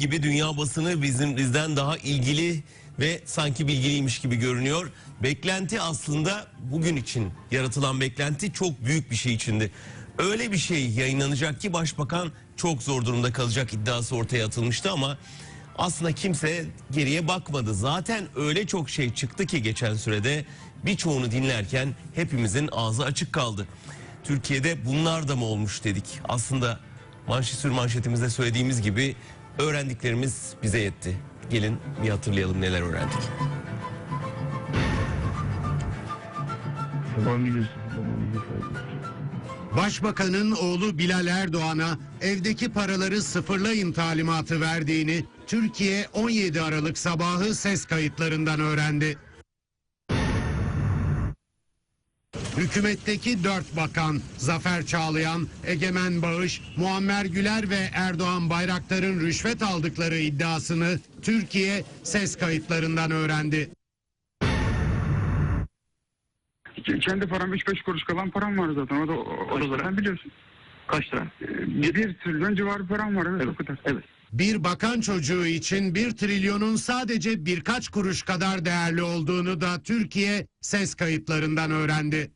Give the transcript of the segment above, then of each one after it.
gibi dünya basını bizim bizden daha ilgili ve sanki bilgiliymiş gibi görünüyor. Beklenti aslında bugün için yaratılan beklenti çok büyük bir şey içindi. Öyle bir şey yayınlanacak ki başbakan çok zor durumda kalacak iddiası ortaya atılmıştı ama aslında kimse geriye bakmadı. Zaten öyle çok şey çıktı ki geçen sürede birçoğunu dinlerken hepimizin ağzı açık kaldı. Türkiye'de bunlar da mı olmuş dedik. Aslında manşetür manşetimizde söylediğimiz gibi öğrendiklerimiz bize yetti. Gelin bir hatırlayalım neler öğrendik. Başbakanın oğlu Bilal Erdoğan'a evdeki paraları sıfırlayın talimatı verdiğini Türkiye 17 Aralık sabahı ses kayıtlarından öğrendi. Hükümetteki dört bakan Zafer Çağlayan, Egemen Bağış, Muammer Güler ve Erdoğan Bayraktar'ın rüşvet aldıkları iddiasını Türkiye ses kayıtlarından öğrendi. Kendi param 3-5 kuruş kalan param var zaten. O da, o da zaten biliyorsun. Kaç lira? Ee, Bir trilyon civarı param var evet, o kadar. Evet. Bir bakan çocuğu için bir trilyonun sadece birkaç kuruş kadar değerli olduğunu da Türkiye ses kayıtlarından öğrendi.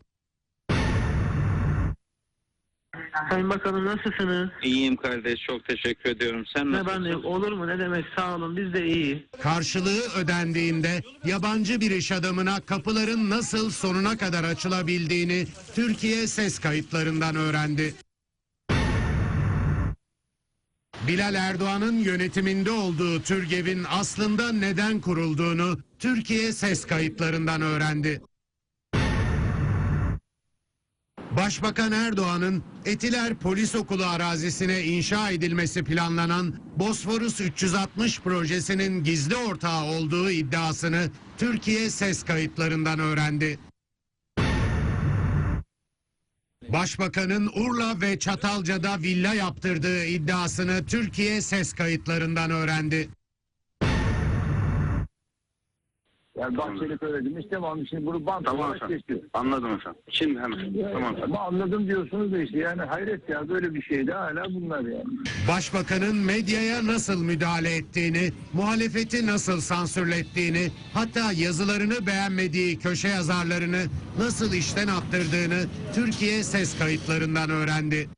Sayın Bakanım nasılsınız? İyiyim kardeş çok teşekkür ediyorum. Sen Ne ben nasılsın? de olur mu ne demek sağ olun biz de iyi. Karşılığı ödendiğinde yabancı bir iş adamına kapıların nasıl sonuna kadar açılabildiğini Türkiye ses kayıtlarından öğrendi. Bilal Erdoğan'ın yönetiminde olduğu TÜRGEV'in aslında neden kurulduğunu Türkiye ses kayıtlarından öğrendi. Başbakan Erdoğan'ın Etiler Polis Okulu arazisine inşa edilmesi planlanan Bosforus 360 projesinin gizli ortağı olduğu iddiasını Türkiye ses kayıtlarından öğrendi. Başbakanın Urla ve Çatalca'da villa yaptırdığı iddiasını Türkiye ses kayıtlarından öğrendi. Yani Bahçeli söylediniz tamam şimdi bunu bant Tamam olarak efendim. Anladım efendim. Şimdi hemen. Tamam efendim. Ama anladım diyorsunuz da işte yani hayret ya böyle bir şey de hala bunlar yani. Başbakanın medyaya nasıl müdahale ettiğini, muhalefeti nasıl sansürlettiğini, hatta yazılarını beğenmediği köşe yazarlarını nasıl işten attırdığını Türkiye ses kayıtlarından öğrendi.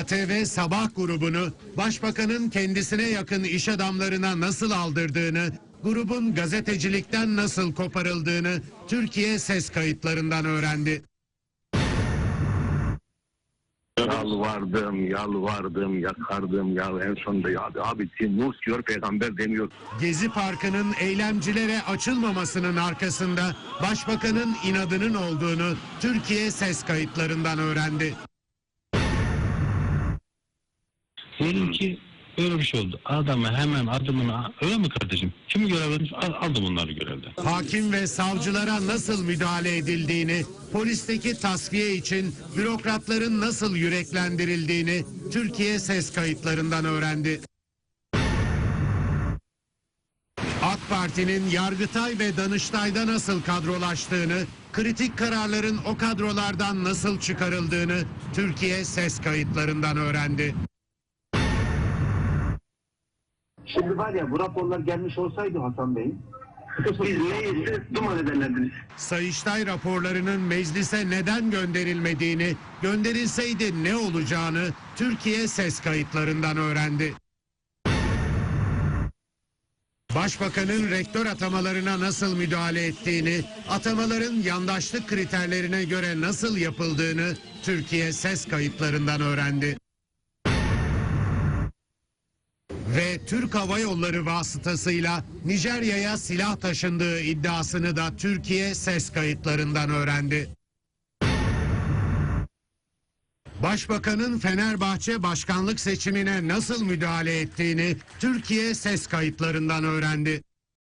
ATV Sabah grubunu başbakanın kendisine yakın iş adamlarına nasıl aldırdığını, grubun gazetecilikten nasıl koparıldığını Türkiye ses kayıtlarından öğrendi. Yalvardım, yalvardım, yakardım ya en sonunda ya abi Nur diyor peygamber demiyor. Gezi Parkı'nın eylemcilere açılmamasının arkasında başbakanın inadının olduğunu Türkiye ses kayıtlarından öğrendi. Diyelim ki böyle bir şey oldu. Adamı hemen adımını öyle mi kardeşim? Kimi görevlenmiş? Al- Aldım onları görevden. Hakim ve savcılara nasıl müdahale edildiğini, polisteki tasfiye için bürokratların nasıl yüreklendirildiğini Türkiye ses kayıtlarından öğrendi. AK Parti'nin Yargıtay ve Danıştay'da nasıl kadrolaştığını, kritik kararların o kadrolardan nasıl çıkarıldığını Türkiye ses kayıtlarından öğrendi. Şimdi var ya bu raporlar gelmiş olsaydı Hasan Bey, biz neyse duman ederlerdiniz. Sayıştay raporlarının meclise neden gönderilmediğini, gönderilseydi ne olacağını Türkiye ses kayıtlarından öğrendi. Başbakanın rektör atamalarına nasıl müdahale ettiğini, atamaların yandaşlık kriterlerine göre nasıl yapıldığını Türkiye ses kayıtlarından öğrendi. Ve Türk Hava Yolları vasıtasıyla Nijerya'ya silah taşındığı iddiasını da Türkiye ses kayıtlarından öğrendi. Başbakanın Fenerbahçe başkanlık seçimine nasıl müdahale ettiğini Türkiye ses kayıtlarından öğrendi.